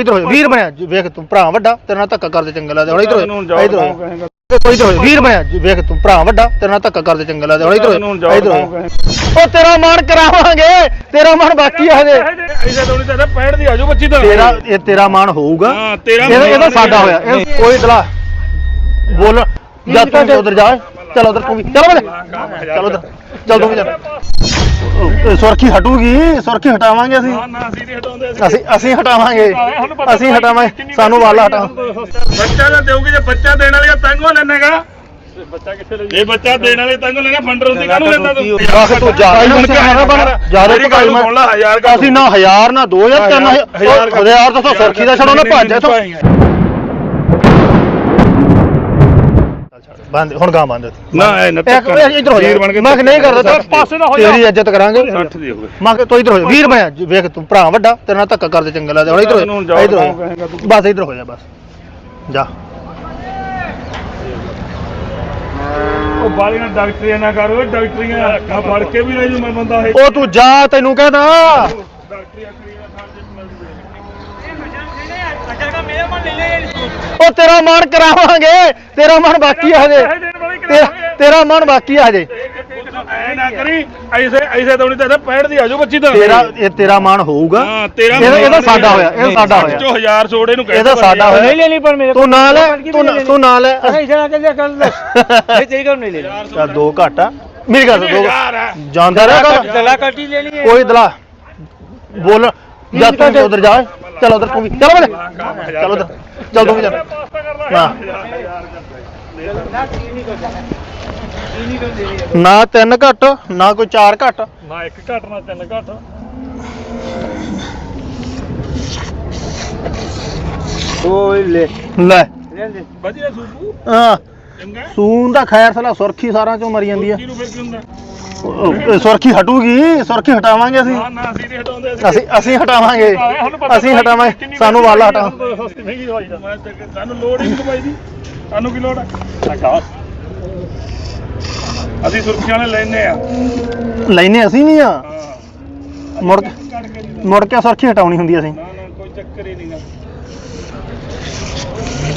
ਇਧਰ ਹੋ ਵੀਰ ਬਣਿਆ ਜੀ, ਵੇਖ ਤੂੰ ਭਰਾ ਵੱਡਾ ਤੇਰੇ ਨਾਲ ਧੱਕਾ ਕਰਦੇ ਚੰਗਾ ਲੱਗਦਾ ਹੁਣ ਇਧਰ ਹੋ ਜਾਓ ਇਧਰ ਤਾਂ ਹੋ ਕਹੇਗਾ ਕੋਈ ਇਧਰ ਹੋ ਵੀਰ ਬਣਿਆ ਜੀ, ਵੇਖ ਤੂੰ ਭਰਾ ਵੱਡਾ ਤੇਰੇ ਨਾਲ ਧੱਕਾ ਕਰਦੇ ਚੰਗਾ ਲੱਗਦਾ ਹੁਣ ਇਧਰ ਹੋ ਜਾਓ ਇਧਰ ਤਾਂ ਹੋ ਕਹੇਗਾ ਉਹ ਤੇਰਾ ਮਾਨ ਕਰਾਵਾਂਗੇ ਤੇਰਾ ਮਾਨ ਬਾਕੀ ਆ ਹਜੇ। ਐਸਾ ਤਾਂ ਨਹੀਂ ਤਾਂ 65 ਦੀ ਆਜੋ ਬੱਚੀ ਤਾਂ। ਤੇਰਾ ਇਹ ਤੇਰਾ ਮਾਨ ਹੋਊਗਾ। ਹਾਂ, ਤੇਰਾ ਇਹਦਾ ਮਾਣ ਇਹਦਾ ਨਹੀਂ ਸਾਡਾ ਹੋਇਆ ਹੈ। ਇਹ ਕੋਈ ਦਲਾ ਬੋਲ ਜਾ ਤੂੰ ਉਧਰ ਜਾ। ਚਲ ਉਧਰ ਤੂੰ ਵੀ ਚਲ ਬਲੇ ਚਲ ਉਧਰ ਚਲ ਤੂੰ ਵੀ ਚੱਲ ਸੁਰਖੀ ਹਟੂਗੀ ਸੁਰਖੀ ਹਟਾਵਾਂਗੇ ਅਸੀਂ। ਨਾ ਨਾ ਅਸੀਂ ਨਹੀਂ ਹਟਾਉਂਦੇ ਅਸੀਂ ਅਸੀਂ ਹਟਾਵਾਂਗੇ। ਅਸੀਂ ਹਟਾਵਾਂਗੇ। ਸਾਨੂੰ ਵਾਲਾ ਹਟਾ ਬੱਚਾ ਤਾਂ ਦੇਊਗੀ ਜੇ ਬੱਚਾ ਦੇਣ ਵਾਲੀ ਤੰਗੋ ਲੈਣੇਗਾ। ਬੱਚਾ ਕਿੱਥੇ ਲੈ ਜੇ ਬੱਚਾ ਦੇਣ ਵਾਲੀ ਤੰਗੋ ਲੈਣਾ ਫੰਡਰ ਹੁੰਦੀ ਕਾਹਨੂੰ ਲੈਂਦਾ ਤੂੰ? ਬਸ ਤੂੰ ਜਾ। ਹੁਣ ਕਿਆ ਹੈ ਜ਼ਿਆਦਾ ਮੇਰੀ ਗੱਲ ਸੁਣ ਲਾ, ਹਜ਼ਾਰ ਕਰ ਅਸੀਂ ਨਾ 1000 ਨਾ 2000 ਤਿੰਨ ਹਜ਼ਾਰ ਕਰ। ਹਜ਼ਾਰ ਦੱਸੋ ਸੁਰਖੀ ਦਾ ਛੜੋ ਨਾ ਭੱਜ ਇੱਥੋਂ। ਬੰਦ ਹੁਣ ਗਾਂ ਬੰਦ ਨਾ ਇਹ ਨਾ ਇੱਕ ਇਧਰ ਹੋ ਜਾ। ਵੀਰ ਬਣ ਕੇ ਮੈਂ ਕਿਹਾ ਨਹੀਂ ਕਰਦਾ ਤੂੰ ਪਾਸੇ ਨਾ ਹੋ ਜਾ। ਤੇਰੀ ਇੱਜ਼ਤ ਕਰਾਂਗੇ। 60 ਦੀ ਹੋਵੇ ਮੈਂ ਕਿਹਾ ਤੂੰ ਇਧਰ ਹੋ ਜਾ। ਵੀਰ ਜੀ, ਵੇਖ ਤੂੰ ਭਰਾ ਵੱਡਾ ਤੇਰੇ ਨਾਲ ਧੱਕਾ ਕਰਦੇ ਚੰਗਾ ਲੱਗਦਾ। ਹੁਣ ਇਧਰ ਹੋ ਜਾਓ ਇਧਰ ਹੋ ਤੂੰ। ਬਸ ਇਧਰ ਹੋ ਜਾ ਬਸ। ਜਾ। ਉਹ ਬਾਲੀਆਂ ਡਾਕਟਰੀਆਂ ਨਾ ਕਰੋ ਡਾਕਟਰੀਆਂ। ਆ ਫੜ ਕੇ ਵੀ ਲੈ ਜੂ ਮੈਂ ਬੰਦਾ ਇਹ ਉਹ ਤੂੰ ਜਾ ਤੈਨੂੰ ਕਹਿੰਦਾ ਡਾਕਟਰੀਆਂ ਉਹ ਤੇਰਾ ਮਾਣ ਕਰਾਵਾਂਗੇ ਤੇਰਾ ਮਾਣ ਬਾਕੀ ਆ ਹਜੇ। ਤੇਰਾ- ਤੇਰਾ ਬਾਕੀ ਆ ਹਜੇ ਐ ਨਾ ਕਰੀ ਐਸੇ ਐਸੇ ਤਾਂ ਨਹੀਂ ਤਾਂ 65 ਦੀ ਆਜੋ ਬੱਚੀ ਤਾਂ ਤੇਰਾ ਇਹ ਤੇਰਾ ਮਾਣ ਹੋਊਗਾ। ਇਹਦਾ- ਇਹਦਾ ਸਾਡਾ ਹੋਇਆ ਇਹ ਸਾਡਾ ਹੋਇਆ। 1000 ਛੋੜ ਇਹਨੂੰ ਕਹਿ ਇਹਦਾ ਸਾਡਾ ਹੋਇਆ। ਨਹੀਂ ਲੈਣੀ ਪਰ ਮੇਰੇ ਤੂੰ ਨਾਲ ਹੈ ਤੂੰ ਤੂੰ ਨਾਲ ਹੈ ਅਰੇ ਇਸ਼ਾਰਾ ਕਰ ਗੱਲ ਦੱਸ। ਇਹ ਤੇਰੀ ਗੱਲ ਨਹੀਂ ਲੈਣੀ। ਚੱਲ ਦੋ ਘੱਟ ਆ। ਮੇਰੀ ਗੱਲ ਦੋ ਜਾਂਦਾ ਰਹਿ ਦਲਾ ਕੱਟੀ ਲੈਣੀ ਹੈ। ਕੋਈ ਦਲਾ ਬੋਲ। ਜਾ ਤੂੰ ਉਧਰ ਜਾ। ਚਲ ਉਧਰ ਤੂੰ ਵੀ ਚਲ ਬਲੇ ਚਲ ਉਧਰ। ਚਲ ਤੂੰ ਵੀ ਜਾ। ਨਾ ਤਿੰਨ ਘੱਟ ਨਾ ਕੋਈ ਚਾਰ ਘੱਟ। ਨਾ ਇੱਕ ਘੱਟ ਨਾ ਤਿੰਨ ਘੱਟ। ਓਏ ਲੈ। ਲੈ। ਵਧੀਆ ਸੂਪੂ। ਹਾਂ। ਸੂਨ ਦਾ ਖੈਰ ਸਲਾ ਸੁਰਖੀ ਸਾਰਾਂ ਚੋਂ ਮਰੀ ਜਾਂਦੀ ਆ। ਕਿਹਨੂੰ ਫਿਰ ਕੀ ਹੁੰਦਾ? ਉਹ- ਉਹ ਸੁਰਖੀ ਹਟੂਗੀ ਸੁਰਖੀ ਹਟਾਵਾਂਗੇ ਅਸੀਂ। ਨਾ ਨਾ ਅਸੀਂ ਨਹੀਂ ਹਟਾਉਂਦੇ ਅਸੀਂ ਅਸੀਂ ਹਟਾਵਾਂਗੇ। ਅਸੀਂ ਹਟਾਵਾਂਗੇ। ਸਾਨੂੰ ਵਾਲਾ ਹਟਾ। ਸਸਤੀ ਮਹਿੰਗੀ ਦਵਾਈ ਦਾ? ਮੈਂ ਤਾਂ ਕਿ- ਸਾਨੂੰ ਲੋੜ ਹੀ ਨਹੀਂ ਦਵਾਈ ਦੀ। ਸਾਨੂੰ ਕੀ ਲੋੜ ਆ? ਅਸੀਂ ਸੁਰਖੀਆਂ ਵਾਲੇ ਲੈਨੇ ਆ। ਲੈਨੇ ਅਸੀਂ ਨਹੀਂ ਆ। ਹਾਂ। ਮੁੜ ਕੇ ਕੱਢ ਕੇ ਨਹੀਂ ਮੁੜ ਕੇ ਸੁਰਖੀ ਹਟਾਉਣੀ ਹੁੰਦੀ ਅਸੀਂ। ਨਾ ਨਾ ਕੋਈ ਚੱਕਰ ਹੀ ਨਹੀਂਗਾ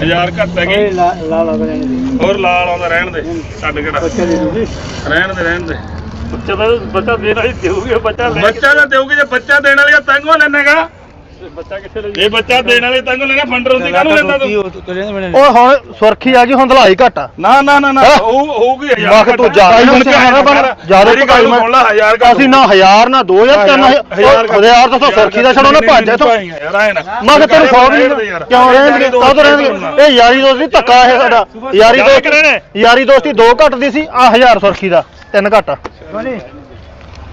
ਹਜ਼ਾਰ ਘੱਟ ਹੈਗੀ ਓਏ ਲਾ ਲਾ ਰਹਿਣ ਦੇ। ਹੋਰ ਲਾਲ ਆਉਂਦਾ ਰਹਿਣ ਦੇ। ਛੱਡ ਕਿਹੜਾ ਬੱਚਾ ਦੇ ਦੂਗੀ। ਰਹਿਣ ਦੇ ਰਹਿਣ ਦੇ। ਬੱਚਾ ਬੱਚਾ ਦੇਣਾ ਹੀ ਦੇਊਗੇ ਬੱਚਾ ਬੱਚਾ ਤਾਂ ਦੇਊਗੀ ਜੇ ਬੱਚਾ ਦੇਣ ਵਾਲੀਆਂ ਤੰਗੋਂ ਲੈਣੇਗਾ। ਬੱਚਾ ਬੱਚਾ ਦੇਣ ਵਾਲੇ ਤੈਨੂੰ ਲੈਣਾ ਫੰਡਰ ਹੁੰਦੀ ਕਾਹਨੂੰ ਲੈਂਦਾ ਤੂੰ? ਉਹ ਹੁਣ ਸੁਰਖੀ ਆ ਗਈ ਹੁਣ ਦਲਾਈ ਘਟ ਆ। ਨਾ ਨਾ ਨਾ ਨਾ ਉਹ ਹੋਊਗੀ ਹਜ਼ਾਰ ਮੈਂ ਤੂੰ ਜ਼ਿਆਦਾ ਹੁਣ ਕਿਹਾ ਨਾ ਬਣ ਜ਼ਿਆਦਾ ਮੇਰੀ ਗੱਲ ਸੁਣ ਹਜ਼ਾਰ ਘੱਟ ਅਸੀਂ ਨਾ ਹਜ਼ਾਰ ਨਾ 2000 3000 ਹਜ਼ਾਰ ਤਾਂ ਸੁਰਖੀ ਦਾ ਛੜੋ ਨਾ ਭੱਜ ਜਾ ਤੂੰ ਮੈਂ ਕਿਹਾ ਤੈਨੂੰ ਸੌ ਵੀ ਕਿਉਂ ਰਹਿਣਗੇ ਕਾਹ ਤੋਂ ਰਹਿਣਗੇ ਇਹ ਯਾਰੀ ਦੋਸਤੀ ਧੱਕਾ ਇਹ ਸਾਡਾ। ਯਾਰੀ ਦੋਸਤੀ ਯਾਰੀ ਦੋਸਤੀ ਦੋ ਘੱਟ ਦੀ ਸੀ ਆ ਹਜ਼ਾਰ ਸੁਰਖੀ ਦਾ। ਤਿੰਨ ਘੱਟ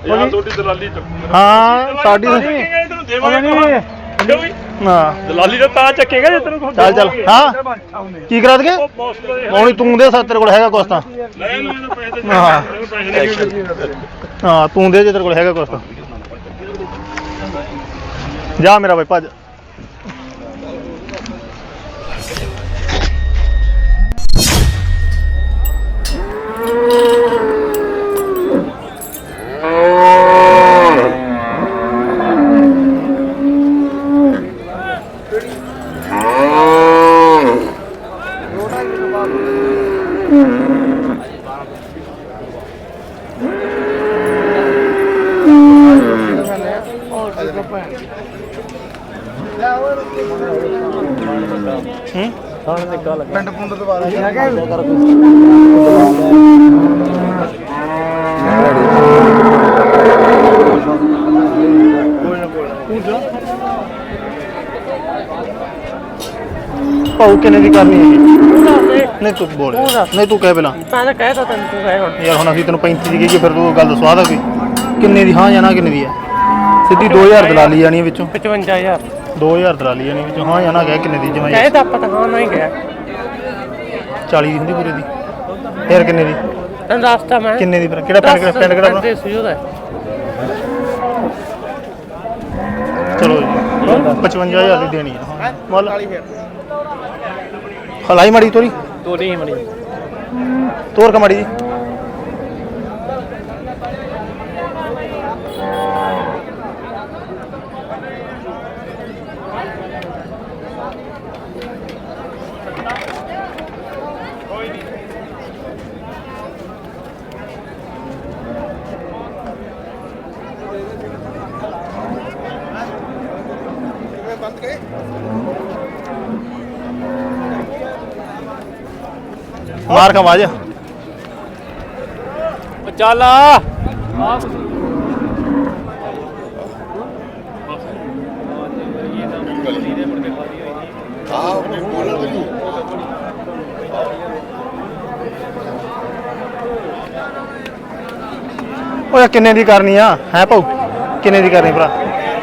ਯਾਰ ਤੁਹਾਡੀ ਹਾਂ ਸਾਡੀ ਦੇਵਾਂਗੇ ਨਹੀਂ ਨਾ ਦਲਾਲੀ ਤਾਂ ਤਾਂ ਚੱਕੇਗਾ ਜੇ ਤੈਨੂੰ ਚੱਲ ਚੱਲ। ਹਾਂ? ਕੀ ਕਰਾ ਦਗੇ ਮੌਣੀ ਤੂੰ ਦੇ ਸਾ ਤੇਰੇ ਕੋਲ ਹੈਗਾ ਕੁਛ ਤਾਂ। ਲੈ ਇਹਨੂੰ ਪੈਸੇ ਦੇ ਹਾਂ। ਹਾਂ ਤੂੰ ਦੇ ਜੇ ਤੇਰੇ ਕੋਲ ਹੈਗਾ ਕੁਛ ਤਾਂ। ਜਾ ਮੇਰਾ ਬਾਈ ਭੱਜ। ਹੂੰ ਥਾਣੇ ਪਾਉ ਕਿਨੇ ਦੀ ਕਰਨੀ ਹੈ ਨਹੀਂ ਤੂੰ ਬੋਲ। ਨਹੀਂ ਤੂੰ ਕਹਿ ਬਿਨਾ। ਮੈਂ ਕਹਿ ਤਾ ਤੈਨੂੰ ਤੂੰ ਕਹਿ ਹੁਣ। ਯਾਰ ਹੁਣ ਅਸੀਂ ਤੈਨੂੰ 35 ਦੀ ਗਈ ਫਿਰ ਤੂੰ ਗੱਲ ਸਵਾਦ ਆ ਕੋਈ ਕਿੰਨੇ ਦੀ ਹਾਂ ਜਾਣਾ ਕਿੰਨੇ ਦੀ ਹੈ? ਸਿੱਧੀ 2000 ਦਿਲਾ ਲਈ ਜਾਣੀ ਵਿੱਚੋਂ। 55000 2000 ਦਰਾਲੀ ਜਾਨੀ ਵਿੱਚ। ਹਾਂ ਜਾਂ ਨਾ ਕਿੰਨੇ ਦੀ ਜਮਾਈ ਕਹੇ ਤਾਂ ਆਪਾਂ ਤਾਂ ਹਾਂ ਨਾ ਗਿਆ 40 ਹੁੰਦੀ ਪੂਰੇ ਦੀ। ਫੇਰ ਕਿੰਨੇ ਦੀ? ਰਸਤਾ ਮੈਂ। ਕਿੰਨੇ ਦੀ ਕਿਹੜਾ ਪਿੰਡ ਕਿਹੜਾ ਪਿੰਡ ਕਿਹੜਾ ਭਰਾ? ਚਲੋ ਜੀ। 55000 ਦੀ ਦੇਣੀ ਹੈ ਮੁੱਲ। ਹਲਾਈ ਮੜੀ ਤੋਰੀ। ਤੋਰੀ ਮੜੀ। ਤੋਰ ਕਮੜੀ ਜੀ। ਮਾਰ ਕੇ ਆਵਾਜ਼। ਚੱਲ। ਆ ਓਏ ਕਿੰਨੇ ਦੀ ਕਰਨੀ ਆ? ਹੈ ਭਾਉ ਕਿੰਨੇ ਦੀ ਕਰਨੀ ਭਰਾ?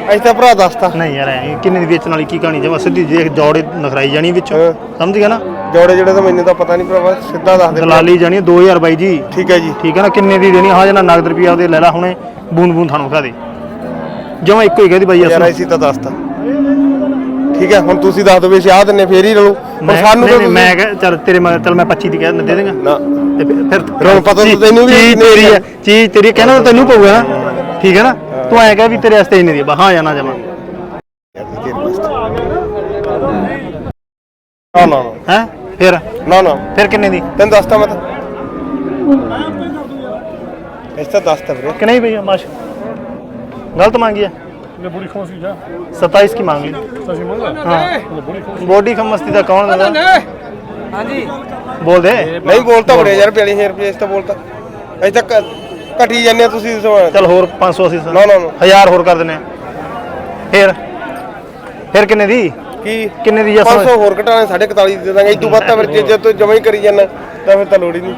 ਅਸੀਂ ਤਾਂ ਭਰਾ ਦੱਸਤਾ। ਨਹੀਂ ਯਾਰ ਐਂ ਕਿੰਨੇ ਦੀ ਵੇਚਣ ਵਾਲੀ ਕੀ ਕਹਾਣੀ ਜਮਾ ਸਿੱਧੀ ਜੇ ਜੋੜੇ ਨਖਰਾਈ ਜਾਣੀ ਵਿੱਚੋਂ। ਸਮਝ ਗਿਆ ਨਾ? ਜੋੜੇ ਜਿਹੜੇ ਤਾਂ ਮੈਨੂੰ ਤਾਂ ਪਤਾ ਨਹੀਂ ਭਰਾਵਾ ਸਿੱਧਾ ਦੱਸ ਦੇ ਦਲਾਲੀ ਜਾਣੀ 2000 ਬਾਈ ਜੀ। ਠੀਕ ਹੈ ਜੀ। ਠੀਕ ਹੈ ਨਾ ਕਿੰਨੇ ਦੀ ਦੇਣੀ? ਹਾਂ ਜਨਾ ਨਗਦ ਰੁਪਿਆ ਉਹਦੇ ਲੈ ਲੈ ਹੁਣੇ ਬੂੰਦ ਬੂੰਦ ਥਾਣੂ ਖਾ ਦੇ। ਜਮਾ ਇੱਕੋ ਹੀ ਕਹਿੰਦੀ ਬਾਈ ਯਾਰ ਅਸਲ ਅਸੀਂ ਤਾਂ ਦੱਸਤਾ ਠੀਕ ਹੈ ਹੁਣ ਤੁਸੀਂ ਦੱਸ ਦਿਓ ਵੀ ਆਹ ਦਿੰਨੇ ਫੇਰ ਹੀ ਰਲੋ। ਪਰ ਮੈਂ ਸਾਨੂੰ ਤਾਂ ਮੈਂ ਕਿਹਾ ਚੱਲ ਤੇਰੇ ਮਗਰ ਚੱਲ ਮੈਂ 25 ਦੀ ਕਹਿ ਦਿੰਦਾ ਦੇ ਦੇਗਾ। ਨਾ। ਤੇ ਫਿਰ- ਹੁਣ ਪਤਾ ਤਾਂ ਤੈਨੂੰ ਵੀ ਚੀਜ਼ ਤੇਰੀ ਹੈ। ਚੀਜ਼ ਤੇਰੀ ਕਹਿਣਾ ਤਾਂ ਤੈਨੂੰ ਪਊਗਾ ਨਾ। ਠੀਕ ਹੈ ਨਾ? ਤੂੰ ਐਂ ਕਹਿ ਵੀ ਤੇਰੇ ਵਾਸਤੇ ਦੀ ਹੈ। ਬਸ ਹਾਂ ਜਾਂ ਨਾ ਜਮਾ। ਨਾ ਨਾ ਨਾ। ਹੈ? ਫਿਰ? ਨਾ ਨਾ। ਫਿਰ ਕਿੰਨੇ ਦੀ? ਤੈਨੂੰ ਦੱਸਤਾ ਮੈਂ ਇਸ ਤਾਂ ਦੱਸਤਾ ਵੀਰੇ। ਕਿ ਨਹੀਂ ਭਈ ਮਾਸ਼। ਗਲਤ ਮੰਗੀ ਹੈ ਇਹ ਬੁੜੀ ਖੋਸ ਹੀ 27 ਕੀ ਮੰਗ ਲਈ? ਮੰਗਾ ਹਾਂ। ਬੋਡੀ ਖਮਸਤੀ ਦਾ ਕੌਣ ਦਿੰਦਾ ਬੋਲ ਦੇ ਨਹੀਂ ਬੋਲਤਾ ਬੜੇ ਯਾਰ 42000 ਰੁਪਏ ਇਸ ਤਾਂ ਬੋਲਤਾ। ਅਜੇ ਤੱਕ ਘਟੀ ਜਾਂਦੇ ਤੁਸੀਂ ਸਮਾਨ। ਚਲ ਹੋਰ 580 ਨਾ, ਨਾ, ਨਾ। 1000 ਹੋਰ ਕਰ ਦਿੰਨੇ ਫਿਰ? ਫਿਰ ਕਿੰਨੇ ਦੀ? ਕਿ ਕਿੰਨੇ ਦੀ ਜਸ 500 ਹੋਰ ਘਟਾ 41 ਦੇ ਦਾਂਗੇ। ਇਦੋਂ ਵੱਧ ਤਾਂ ਫਿਰ ਜੇ ਜੇ ਜਮਾ ਹੀ ਕਰੀ ਜਾਣਾ ਤਾਂ ਫਿਰ ਤਾਂ ਲੋੜ ਹੀ ਨਹੀਂ।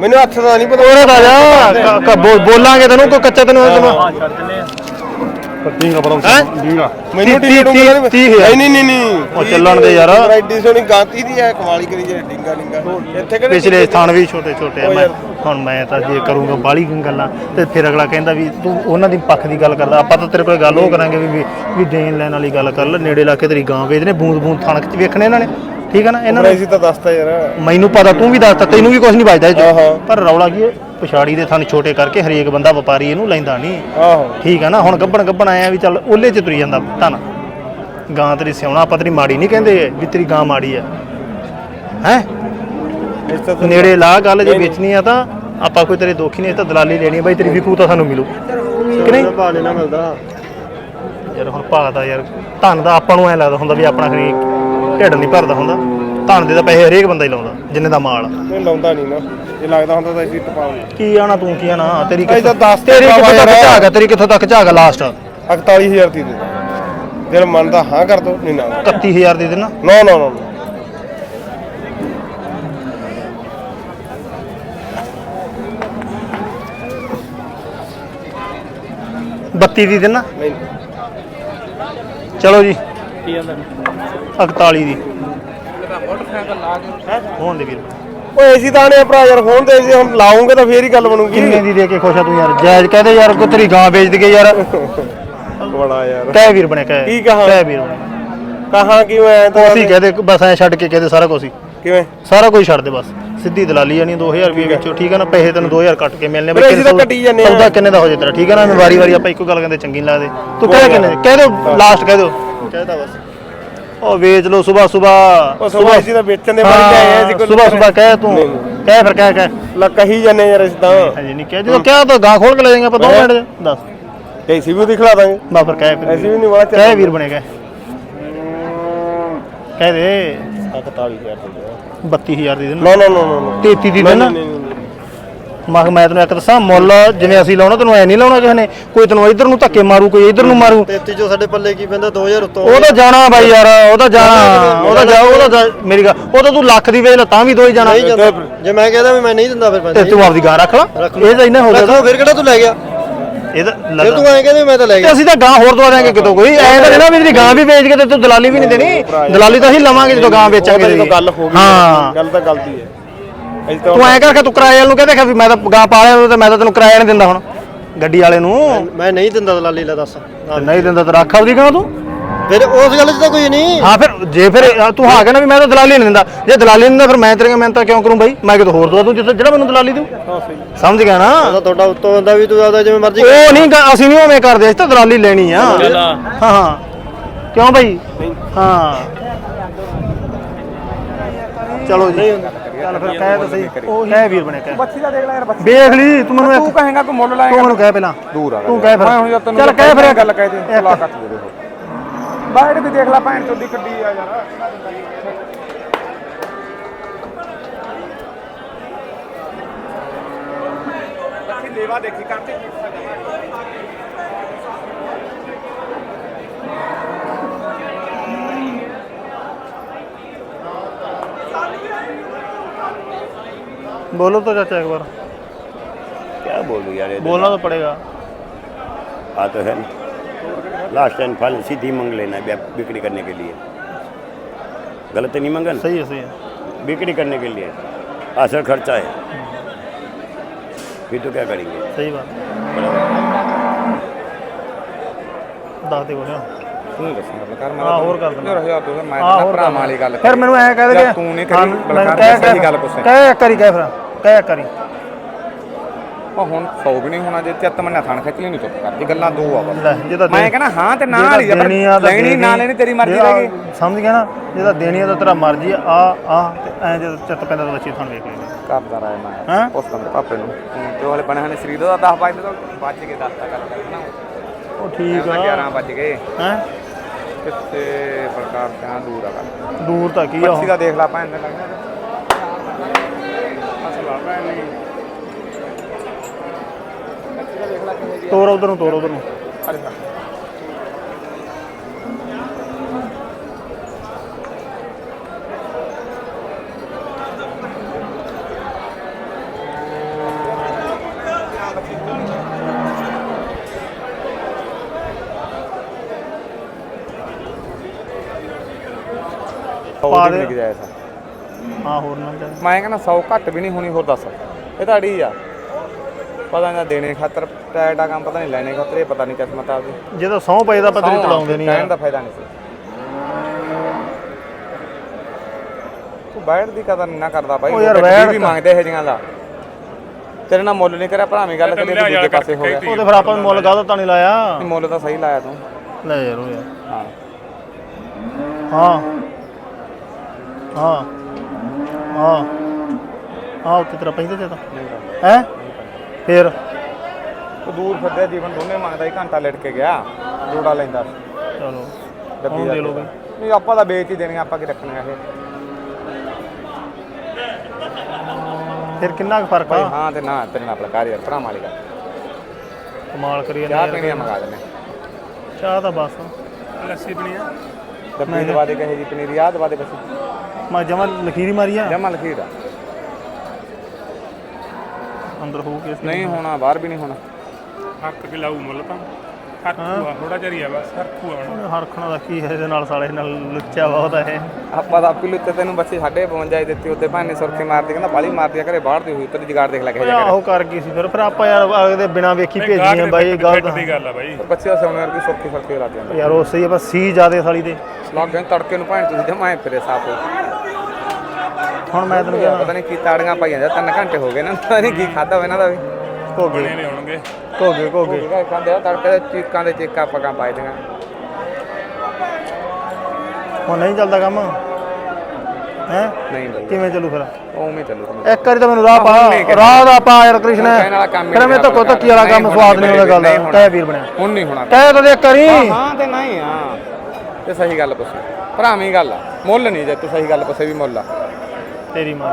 ਮੈਨੂੰ ਹੱਥ ਦਾ ਨਹੀਂ ਪਤਾ। ਹੋਰ ਬੋਲਾਂਗੇ ਤੈਨੂੰ ਕੋਈ ਕੱਚਾ ਤੈਨੂੰ तेनू ਡੀਂਗਾ ਪਤਾ ਹੈਂ? ਡੀਂਗਾ ਮੈਨੂੰ ਤੀਹ- ਟੀ ਤੀਹ- ਡੂੰਗਾ ਤੀਹ ਹਜ਼ਾਰ। ਨਹੀਂ ਨਹੀਂ ਨਹੀਂ ਉਹ ਚੱਲਣ ਦੇ ਯਾਰ। ਐਡੀ ਸੋਹਣੀ ਗਾਂਤੀ ਦੀ ਹੈ ਕਮਾਲੀ ਕਰੀ ਜੇ ਡਿੰਗਾ ਡਿੰਗਾ ਇੱਥੇ ਕਿਹੜੇ ਪਿਛਲੇ ਸਥਾਨ ਵੀ ਛੋਟੇ ਛੋਟੇ ਆ। ਉਹ ਮੈਂ ਯਾਰ। ਹੁਣ ਮੈਂ ਤਾਂ ਜੇ ਕਰੂੰਗਾ ਬਾਲੀ ਗੱਲਾਂ ਤੇ ਫਿਰ ਅਗਲਾ ਕਹਿੰਦਾ ਵੀ ਤੂੰ ਉਹਨਾਂ ਦੀ ਪੱਖ ਦੀ ਗੱਲ ਕਰਦਾ। ਆਪਾਂ ਤਾਂ ਤੇਰੇ ਕੋਲ ਗੱਲ ਉਹ ਕਰਾਂਗੇ ਵੀ ਵੀ- ਵੀ ਦੇਣ ਲੈਣ ਵਾਲੀ ਗੱਲ ਕਰ ਲੈ। ਨੇੜੇ ਲਾ ਕੇ ਤੇਰੀ ਗਾਂ ਵੇਚਦੇ ਨੇ ਬੂੰਦ ਬੂੰਦ ਥਣਕ ਚ ਵੇਖਣੇ ਇਹਨਾਂ ਨੇ। ਠੀਕ ਹੈ ਨਾ ਇਹਨਾਂ ਨੇ? ਤਾਂ ਦੱਸਤਾ ਯਾਰ। ਮੈਨੂੰ ਪਤਾ ਤੂੰ ਵੀ ਦੱਸਤਾ ਤੈਨੂੰ ਵੀ ਕੁਝ ਨਹੀਂ ਵੱਜਦਾ ਇਹ ਪਰ ਰੌਲਾ ਕੀ ਹੈ? ਪਛਾੜੀ ਦੇ ਥਣ ਛੋਟੇ ਕਰਕੇ ਹਰੇਕ ਬੰਦਾ ਵਪਾਰੀ ਇਹਨੂੰ ਲੈਂਦਾ ਨਹੀਂ। ਆਹੋ। ਠੀਕ ਹੈ ਨਾ ਹੁਣ ਗੱਬਣ ਗੱਬਣ ਆਇਆ ਵੀ ਚੱਲ ਉਹਲੇ ਚ ਤੁਰੀ ਜਾਂਦਾ ਧਨ। ਗਾਂ ਤੇਰੀ ਸਿਆਉਣਾ ਆਪਾਂ ਤੇਰੀ ਮਾੜੀ ਨਹੀਂ ਕਹਿੰਦੇ ਵੀ ਤੇਰੀ ਗਾਂ ਮਾੜੀ ਹੈ ਹੈ? ਇਸ ਤਾਂ ਤੂੰ- ਨੇੜੇ ਲਾ ਗੱਲ ਜੇ ਵੇਚਣੀ ਆ ਤਾਂ ਆਪਾਂ ਕੋਈ ਤੇਰੇ ਦੋਖੀ ਨਹੀਂ ਤਾਂ ਦਲਾਲੀ ਲੈਣੀ ਆ ਬਾਈ ਤੇਰੀ ਵਿਕੂ ਤਾਂ ਸਾਨੂੰ ਮਿਲੂ। ਕਿ ਨਹੀਂ? ਭਾਅ ਨਾ ਮਿਲਦਾ। ਯਾਰ ਹੁਣ ਭਾਅ ਦਾ ਯਾਰ ਧਨ ਦਾ ਆਪਾਂ ਨੂੰ ਐ ਲੱਗਦਾ ਹੁੰਦਾ ਵੀ ਆਪਣਾ ਖਰੀ ਢਿੱਡ ਨਹੀਂ ਭਰਦਾ ਹੁੰਦਾ। ਧਨ ਦੇ ਤਾਂ ਪੈਸੇ ਹਰੇਕ ਬੰਦਾ ਹੀ ਲਾਉਂਦਾ ਜਿੰਨੇ ਦਾ ਮਾਲ ਆ। ਨਹੀਂ ਲਾਉਂਦਾ ਨਹੀਂ ਨਾ। ਜੇ ਲੱਗਦਾ ਹੁੰਦਾ ਤਾਂ ਅਸੀਂ ਟਪਾਉਂਦੇ ਕੀ ਆਣਾ ਤੂੰ ਕੀ ਆਣਾ ਤੇਰੀ ਭਾਈ ਤਾਂ ਦੱਸ ਤੇਰੀ ਕਿੱਥੋਂ ਤੱਕ ਯਾਰ। ਆ ਤੇਰੀ ਕਿੱਥੋਂ ਤੱਕ ਆ ਲਾਸਟ 41000 ਦੀ ਦੇ। ਦਿਲ ਮੰਨਦਾ ਹਾਂ ਕਰ ਦੋ ਨਹੀਂ ਨਾ। 31000 ਦੇ ਦੇਣਾ ਨਾ। ਨਾ ਨਾ ਬੱਤੀ ਦੀ ਦੇਣਾ ਨਹੀਂ। ਚਲੋ ਜੀ। ਕੀ ਜਾਂਦਾ 41 ਦੀ। ਹੈ? ਹੋਣ ਦੇ ਵੀਰ। ਓਏ ਏਸੀ ਤਾਂ ਨੇ ਭਰਾ ਯਾਰ ਫੋਨ ਤੇ ਜੇ ਹੁਣ ਲਾਉਂਗੇ ਤਾਂ ਫੇਰ ਹੀ ਗੱਲ ਬਣੂਗੀ। ਕਿੰਨੇ ਦੀ ਦੇ ਕੇ ਖੁਸ਼ ਆ ਤੂੰ ਯਾਰ? ਜਾਇਜ਼ ਕਹਦੇ ਯਾਰ ਕੋ ਤੇਰੀ ਗਾਂ ਵੇਚ ਦਈਏ ਯਾਰ। ਬੜਾ ਯਾਰ। ਕਹਿ ਵੀਰ ਬਣੇ ਕਹਿ। ਕੀ ਕਹਾਂ? ਕਹਿ ਵੀਰ ਕਹਾਂ ਕਿਉਂ ਐ ਤਾਂ? ਅਸੀਂ ਕਹਦੇ ਬਸ ਐ ਛੱਡ ਕੇ ਕਹਦੇ ਸਾਰਾ ਕੁਝ ਕਿਵੇਂ? ਸਾਰਾ ਕੁਝ ਛੱਡ ਦੇ ਬਸ। ਸਿੱਧੀ ਦਲਾਲੀ ਜਾਨੀ 2000 ਰੁਪਏ ਵਿੱਚੋਂ ਠੀਕ ਹੈ ਨਾ? ਪੈਸੇ ਤੈਨੂੰ 2000 ਕੱਟ ਕੇ ਮਿਲਨੇ ਫਿਰ ਅਸੀਂ ਤਾਂ ਕੱਟੀ ਜਾਂਦੇ ਆ। ਸੌਦਾ ਕਿੰਨੇ ਦਾ ਹੋ ਜੇ ਤੇਰਾ ਠੀਕ ਹੈ ਨਾ? ਮੈਂ ਵਾਰੀ ਵਾਰੀ ਆਪਾਂ ਇੱਕੋ ਗੱਲ ਕਹਿੰਦੇ ਚੰਗੀ ਨੀ ਲੱਗਦੇ। ਤੂੰ ਕਹਿ ਕਿੰਨੇ ਕਹਿ ਦਿਓ ਲਾਸਟ ਕਹਿ ਦਿਓ ਕਹਿਦਾ ਬਸ। ਉਹ ਵੇਚ ਲਓ ਸਵੇਰ ਉਹ ਸਵੇਰ ਸਵੇਰ ਅਸੀਂ ਤਾਂ ਵੇਚਣ ਦੇ ਬਾਰੇ ਲੈ ਆਏ ਸੀ ਕੋਈ ਸਵੇਰ ਸਵੇਰ ਕਹਿ ਤੂੰ। ਕਹਿ ਫਿਰ ਕਹਿ ਕਹਿ। ਲਾ ਕਹੀ ਜਾਂਦੇ ਯਾਰ ਅਸੀਂ ਤਾਂ। ਹਾਂਜੀ ਨਹੀਂ ਕਹਿ। ਜਦੋਂ ਕਿਹਾ ਤਾਂ ਗਾਂ ਖੋਲ ਕੇ ਲੈ ਜਾਏਗਾ ਆਪਾਂ 2 ਮੈਂ- ਮਿੰਟ ਦੱਸ। ਤੇ ਅਸੀਂ ਵੀ ਦਿਖਲਾ ਦਾਂਗੇ। ਬਾ ਫਿਰ ਕਹਿ ਫਿਰ। ਅਸੀਂ ਵੀ ਨਹੀਂ ਵਾਲਾ ਕਹਿ ਵੀਰ ਬਣੇ ਕਹਿ। ਕਹਿ ਦੇ। 41000 ਦੀ 32000 ਦੀ ਦੇਣਾ ਨਾ। ਨਾ ਨਾ ਨਾ 33 ਦੀ ਦੇਣਾ ਮੈਂ ਕਿਹਾ ਮੈਂ ਤੈਨੂੰ ਇੱਕ ਦੱਸਾਂ ਮੁੱਲ ਜਿਵੇਂ ਅਸੀਂ ਲਾਉਣਾ ਤੈਨੂੰ ਐ ਨਹੀਂ ਲਾਉਣਾ ਕਿਸੇ ਨੇ। ਕੋਈ ਤੈਨੂੰ ਇੱਧਰ ਨੂੰ ਧੱਕੇ ਮਾਰੂ ਕੋਈ ਇੱਧਰ ਨੂੰ ਮਾਰੂ। 33 ਜੋ ਸਾਡੇ ਪੱਲੇ ਕੀ ਪੈਂਦਾ? 2000 ਉੱਤੋਂ। ਉਹ ਤਾਂ ਜਾਣਾ ਬਾਈ ਯਾਰ ਉਹ ਤਾਂ ਜਾਣਾ। ਉਹ ਤਾਂ ਜਾ ਉਹ ਤਾਂ ਮੇਰੀ ਗੱਲ ਉਹ ਤਾਂ ਤੂੰ ਲੱਖ ਦੀ ਵੇਚ ਲੈ ਤਾਂ ਵੀ ਦੋ ਹੀ ਜਾਣਾ। ਜਾਂਦਾ। ਜੇ ਮੈਂ ਕਹਿੰਦਾ ਵੀ ਮੈਂ ਨਹੀਂ ਦਿੰਦਾ ਫਿਰ ਤੇ ਪੈਸੇ ਤੂੰ ਆਪਦੀ ਗਾਂ ਰੱਖ ਲੈ। ਇਹ ਤਾਂ ਇੰਨਾ ਹੋ ਸਕਦਾ ਫਿਰ ਕਿਹੜਾ ਤੂੰ ਲੈ ਗਿਆ? ਇਹ ਤਾਂ ਤੂੰ ਐਂ ਕਹਿੰਦੇ ਮੈਂ ਤਾਂ ਲੈ ਗਿਆ। ਅਸੀਂ ਤਾਂ ਗਾਂ ਹੋਰ ਦਵਾ ਦਿਆਂਗੇ ਕਿਤੋਂ ਕੋਈ। ਐਂ ਤਾਂ ਨਾ ਵੀ ਤੇਰੀ ਗਾਂ ਵੀ ਵੇਚ ਕੇ ਤੇ ਤੂੰ ਦਲਾਲੀ ਵੀ ਨਹੀਂ ਦੇਣੀ। ਦਲਾਲੀ ਤਾਂ ਅਸੀਂ ਲਵਾਂਗੇ ਜਦੋਂ ਗਾਂ ਵੇਚਾਂਗੇ ਜਦੋਂ ਤੇਰੀ। ਗੱਲ ਹੋ ਗਈ ਹਾਂ। ਗੱਲ ਤਾਂ ਗਲਤੀ ਹੈ। ਤਾਂ ਐਂ ਕਰਕੇ ਤੂੰ ਕਿਰਾਏ ਵਾਲੇ ਨੂੰ ਕਹਿੰਦੇ ਕਿ ਮੈਂ ਤਾਂ ਗਾਂ ਪਾ ਲਿਆ ਤੇ ਮੈਂ ਤਾਂ ਤੈਨੂੰ ਕਿਰਾਇਆ ਨਹੀਂ ਦਿੰਦਾ ਹੁਣ ਗੱਡੀ ਵਾਲੇ ਨੂੰ। ਮੈਂ ਨਹੀਂ ਦਿੰਦਾ ਦਲਾਲੀ ਲੈ ਦੱਸ। ਨਹੀਂ ਦਿੰਦਾ ਤਾਂ ਰੱਖ ਆਪਦੀ ਗਾਂ ਤੂੰ। ਫਿਰ ਉਸ ਗੱਲ 'ਚ ਤਾਂ ਕੋਈ ਨਹੀਂ। ਹਾਂ ਫਿਰ ਜੇ ਫਿਰ ਤੂੰ ਹਾਂ ਕਹਿੰਦਾ ਵੀ ਮੈਂ ਤਾਂ ਦਲਾਲੀ ਨਹੀਂ ਦਿੰਦਾ। ਜੇ ਦਲਾਲੀ ਨਹੀਂ ਦਿੰਦਾ ਫਿਰ ਮੈਂ ਤੇਰੀਆਂ ਮਿਹਨਤਾਂ ਕਿਉਂ ਕਰੂੰ ਬਾਈ? ਮੈਂ ਕਿਤੇ ਹੋਰ ਦਵਾ ਤੂੰ ਜਿੱਥੇ ਜਿਹੜਾ ਮੈਨੂੰ ਦਲਾਲੀ ਦਊ ਸਮਝ ਗਿਆ ਨਾ? ਤੁਹਾਡਾ ਉੱਤੋਂ ਬੰਦਾ ਵੀ ਤੂੰ ਆਪਦਾ ਜਿਵੇਂ ਮਰਜ਼ੀ ਉਹ ਨਹੀਂ ਅਸੀਂ ਨਹੀਂ ਉਵੇਂ ਕਰਦੇ ਅਸੀਂ ਤਾਂ ਦਲਾਲੀ ਲੈਣੀ ਆ। ਹਾਂ ਹਾਂ। ਕਿਉਂ ਬਾਈ? ਹਾਂ। ਚਲੋ ਜੀ। ਚੱਲ ਫਿਰ ਕਹਿ ਤਾਂ ਸਹੀ। ਕਹਿ ਵੀਰ ਬਣਿਆ ਕਹਿ। ਬੱਚੀ ਦਾ ਦੇਖ ਲੈ ਯਾਰ ਬੱਚੀ ਵੇਖ ਲਈ ਤੂੰ ਮੈਨੂੰ ਤੂੰ ਕਹੇਗਾ ਕਿ ਮੁੱਲ ਤੂੰ ਲਾਏਗਾ ਮੈਨੂੰ ਕਹਿ ਪਹਿਲਾਂ। ਦੂਰ ਆ ਤੂੰ ਕਹਿ ਫਿਰ। ਮੈਂ ਹੁਣ ਜਦ ਤੈਨੂੰ ਚੱਲ ਕਹਿ ਫਿਰ ਗੱਲ ਕਹਿ ਦੇ। ਲਾ ਕੱਟ ਦੇ ਦੇਖੋ ਬਾਹਰ ਵੀ ਦੇਖ ਲੈ ਭੈਣ ਚੋਦੀ ਕੱਢੀ ਆ ਯਾਰ। ਲੇਵਾ ਦੇਖੀ ਕਰਦੇ बोलो तो चाचा एक बार क्या बोलूँ यार ये तो बोलना तो पड़ेगा हाँ तो है लास्ट टाइम फल सीधी मंग लेना है व्याप- बिक्री करने के लिए गलत तो नहीं मंगा ना सही है सही है बिक्री करने के लिए असर खर्चा है फिर तो क्या करेंगे सही बात ਦੱਸ ਦੇ ਬੋਲਿਆ ਤੂੰ ਦੱਸ ਬਲਕਾਰ ਮੈਂ ਹਾਂ, ਹੋਰ ਕਰ ਦੇਣਾ। ਯਾਰ ਹਜ਼ਾਰ ਦੋ ਹਜ਼ਾਰ ਮੈਂ ਹਾਂ ਤਾਂ ਹੋਰ ਭਰਾਵਾਂ ਕਰ ਵਾਲੀ ਗੱਲ ਫਿਰ ਮੈਨੂੰ ਐ ਕਹਿ ਦੇ ਯਾਰ ਕਿ ਤੂੰ ਨਹੀਂ ਹਾਂ, ਕਰੀ ਮੈਨੂੰ ਬਲਕਾਰ ਕਹਿ ਨੇ ਸਹੀ ਗੱਲ ਪੁੱਛੇ ਕਹਿ ਇੱਕ ਵਾਰੀ ਕਹਿ ਫਿਰ ਇੱਕ ਵਾਰੀ ਉਹ ਹੁਣ 100 ਵੀ ਨਹੀਂ ਹੋਣਾ ਜੇ ਚੱਤ ਮੰਨਿਆ ਥਣ ਖਿੱਚ ਨਹੀਂ ਚੁੱਪ ਕਰ ਜੇ ਗੱਲਾਂ ਦੋ ਆ ਬਸ। ਲੈ ਜੇ ਤਾਂ ਮੈਂ ਕਹਿੰਦਾ ਹਾਂ ਤੇ ਨਾ ਤਾਂ ਵਾਲੀ ਪਰ ਤਾਂ ਲੈਣੀ ਨਾ। ਲੈਣੀ ਤੇਰੀ ਮਰਜ਼ੀ ਰਹੇਗੀ। ਸਮਝ ਗਿਆ ਨਾ ਜੇ ਤਾਂ ਦੇਣੀ ਆ ਤਾਂ ਤੇਰਾ ਮਰਜ਼ੀ ਆ ਆ ਤੇ ਐ ਜੇ ਚੱਤ ਪੈਂਦਾ ਤਾਂ ਬੱਚੀ ਤੁਹਾਨੂੰ ਵੇਖ ਲੈਂਦੇ ਕਰਦਾ ਰਹਾ ਮੈਂ? ਉਸ ਬੰਦੇ ਪਾਪੇ ਨੂੰ। ਹੁਣ ਤੇ ਵਾਲੇ ਬਣੇ ਹਨ ਸਰੀਰ ਦਾ 10 ਵਜੇ ਤੋਂ ਵੱਜ ਕੇ 10 ਤੱਕ ਕਰਨਾ ਉਹ। ਠੀਕ ਆ। 11 ਵੱਜ ਗਏ। ਹੈ? ਕਿੱਥੇ ਪ੍ਰਕਾਰ ਸਿਆਂ ਦੂਰ ਆ ਦੂਰ ਤਾਂ ਕੀ ਆ ਬੱਚੀ ਉਹ। ਦਾ ਦੇਖ ਲੈ ਭੈਣ ਦੇ ਲੱਗਦਾ। ਤੋਰ ਉਧਰ ਨੂੰ ਤੋਰ ਉਧਰ ਨੂੰ ਪਾ ਦੇ। ਹਾਂ ਹੋਰ ਨਾ ਜਾ ਮੈਂ ਕਹਿੰਦਾ 100 ਘੱਟ ਵੀ ਨਹੀਂ ਹੋਣੀ ਹੋਰ ਦੱਸ। ਇਹ ਤਾਂ ਅੜੀ ਆ। ਪਤਾ ਨਹੀਂ ਦੇਣੇ ਖਾਤਰ ਟਾਇਟ ਆ ਕੰਮ ਪਤਾ ਨਹੀਂ ਲੈਣੇ ਖਾਤਰ ਇਹ ਪਤਾ ਨਹੀਂ ਕਿਸਮਤ ਆ ਉਹਦੀ। ਜੇ ਤਾਂ ਸੌ ਪਏ ਦਾ ਪਤਾ ਨਹੀਂ ਸਹੁੰ ਆ, ਚਲਾਉਂਦੇ ਨਹੀਂ ਕਹਿਣ ਦਾ ਫਾਇਦਾ ਨਹੀਂ ਸੀ। ਤੂੰ ਬੈਠ ਦੀ ਕਦਰ ਨਾ ਕਰਦਾ ਬਾਈ ਉਹ ਯਾਰ ਲੋਕ ਬੈਠ ਵੀ ਤਾਂ- ਮੰਗਦੇ ਇਹ ਜੀਆਂ ਦਾ। ਤੇਰੇ ਨਾਲ ਮੁੱਲ ਨਹੀਂ ਕਰਿਆ ਭਰਾਵੀਂ ਗੱਲ ਕਰੀ ਤੂੰ ਦੂਜੇ ਪਾਸੇ ਹੋ ਗਿਆ। ਉਹ ਤੇ ਫਿਰ ਆਪਾਂ ਨੂੰ ਮੁੱਲ ਗਾਦਾ ਤਾਂ ਨਹੀਂ ਲਾਇਆ? ਨਹੀਂ, ਮੁੱਲ ਤਾਂ ਸਹੀ ਲਾਇਆ ਤੂੰ। ਲੈ ਯਾਰ ਉਹ ਯਾਰ। ਹਾਂ। ਹਾਂ। ਹਾਂ। ਹਾਂ ਉੱਤੇ ਤੇਰਾ ਪੈਂਦਾ ਤੇ ਤਾਂ ਹੈ? ਫਿਰ? ਤੂੰ ਦੂਰ ਫਿਰਦਾ ਜੀਵਨ ਦੋਨੇ ਮੰਗਦਾ ਹੀ ਘੰਟਾ ਲੜ ਕੇ ਗਿਆ। ਜੋੜਾ ਲੈਂਦਾ। ਸੀ। ਚਲੋ ਹੁਣ ਦਾ ਦੇ ਲਓ ਬਈ। ਨਹੀਂ ਆਪਾਂ ਤਾਂ ਵੇਚ ਹੀ ਦੇਣੀਆਂ ਆਪਾਂ ਕੀ ਰੱਖਣੀਆਂ ਇਹ। ਫਿਰ ਕਿੰਨਾ ਕੁ ਫ਼ਰਕ ਭਾਈ ਆ ਹਾਂ ਤੇ ਨਾ ਤੇਰੇ ਨਾਲ ਪ੍ਰਕਾਰ ਯਾਰ ਭਰਾਵਾਂ ਵਾਲੀ ਗੱਲ। ਕਮਾਲ ਕਰੀ ਚਾਹ ਜਾਂਦੇ ਪੀਣੀ ਆ ਮੰਗਾ ਦਿੰਦੇ ਚਾਹ ਤਾਂ ਬਸ। ਲੱਸੀ ਬਣੀ ਆ? ਡੱਬੀ ਦਵਾ ਦੇ ਕਹੇ ਜੀ ਪਨੀਰ ਯਾਦ ਦਵਾ ਦੇ ਬਸ। ਮੈਂ ਜਮਾ ਲਖੀਰੀ ਮਾਰੀ ਆ? ਜਮਾ ਲਖੀਰ ਆ। ਅੰਦਰ ਹੋ ਕੇ ਅਸੀਂ- ਨਹੀਂ ਹੋਣਾ ਬਾਹਰ ਵੀ ਨਹੀਂ ਹੋਣਾ। ਹੱਕ ਵੀ ਲਾਊ ਮੁੱਲ ਤਾਂ। ਬਸ ਹੁਣ। ਹਰਖਣਾ ਦਾ ਕੀ ਹੈ ਇਹਦੇ ਨਾਲ ਸਾਲੇ ਨਾਲ ਲੁੱਚਾ ਬਹੁਤ ਹੈ ਆਪਾਂ ਤਾਂ ਆਪੀ ਲੁੱਤੇ ਤੈਨੂੰ ਬੱਚੇ ਸਾਡੇ 52 ਹੀ ਦਿੱਤੀ ਉੱਤੇ ਭਾਨੇ ਸੁਰਖੀ ਮਾਰਦੀ ਕਹਿੰਦਾ ਬਾਲੀ ਮਾਰਦੀ ਆ ਘਰੇ ਬਾਹਰ ਦੀ ਹੋਈ ਤੇਰੀ ਜਗਾੜ ਦੇਖ ਲੈ ਕੇ ਓਏ ਜਾ ਆਹੋ ਕਰ ਗਈ ਸੀ ਫਿਰ ਫਿਰ ਆਪਾਂ ਯਾਰ ਅਗਦੇ ਬਿਨਾ ਵੇਖੀ ਭੇਜੀਆਂ ਬਾਈ ਇਹ ਗੱਲ ਤਾਂ ਦੀ। ਗੱਲ ਆ ਬਾਈ। ਬੱਚੇ ਦਾ ਸੋਨੇ ਵਰਗੀ ਸੁਰਖੀ ਸੁਰਖੀ ਲਾ ਦਿੰਦਾ ਯਾਰ ਉਹ ਸਹੀ ਆ ਬਸ ਸੀ ਜਿਆਦੇ ਸਾਲੀ ਦੇ। ਲੱਗ ਗਏ ਤੜਕੇ ਨੂੰ ਭਾਂ ਤੁਸੀਂ ਜਮਾਏ ਫਿਰੇ ਸਾਫ਼। ਹੁਣ ਮੈਂ ਤੈਨੂੰ ਪਤਾ ਨਹੀਂ ਕੀ ਤਾੜੀਆਂ ਪਾਈਆਂ ਜਾਂ ਤਿੰਨ ਘੰਟੇ ਹੋ ਗਏ ਨਾ ਪਤਾ ਨਹੀਂ ਕੀ ਖਾਦਾ ਹੋਇਆ ਇਹਨਾਂ ਦਾ ਵੀ। ਘੋਗੇ। ਨੇ ਆਉਣਗੇ ਘੋਗੇ ਘੋਗੇ। ਹੈ ਖਾਂਦੇ ਆ ਤੜਕੇ ਦੇ ਚੀਕਾਂ ਦੇ ਚੀਕਾਂ ਪਕਾਂ ਪਾਈ ਦੀਆਂ ਹੁਣ ਨਹੀਂ ਚੱਲਦਾ ਕੰਮ? ਹੈ? ਨਹੀਂ ਬਈ ਕਿਵੇਂ ਚੱਲੂ ਫਿਰ? ਉਵੇਂ ਚੱਲੂ ਇੱਕ ਵਾਰੀ ਤਾਂ ਮੈਨੂੰ ਰਾਹ ਪਾ। ਰਾਹ ਦਾ ਪਾ ਯਾਰ ਕ੍ਰਿਸ਼ਨ। ਹੀ ਫਿਰ ਮੈਂ ਤਾਂ ਕੋਈ ਧੱਕੀ ਵਾਲਾ ਕੰਮ ਸਵਾਦ ਨਹੀਂ ਉਹਦਾ ਗੱਲ। ਕਹਿ ਵੀਰ ਬਣਿਆ। ਹੁਣ ਨਹੀਂ ਹੋਣਾ। ਕਹਿ ਤਾਂ ਦੇ ਕਰੀ ਹਾਂ ਤੇ ਨਹੀਂ ਆ ਤੇ ਸਹੀ ਗੱਲ ਪੁੱਛ। ਭਰਾਵੀਂ ਗੱਲ ਆ। ਮੁੱਲ ਨਹੀਂ ਜੇ ਤੂੰ ਸਹੀ ਗੱਲ ਪੁੱਛੇ ਵੀ ਮੁੱਲ ਆ। ਤੇਰੀ ਮਾਂ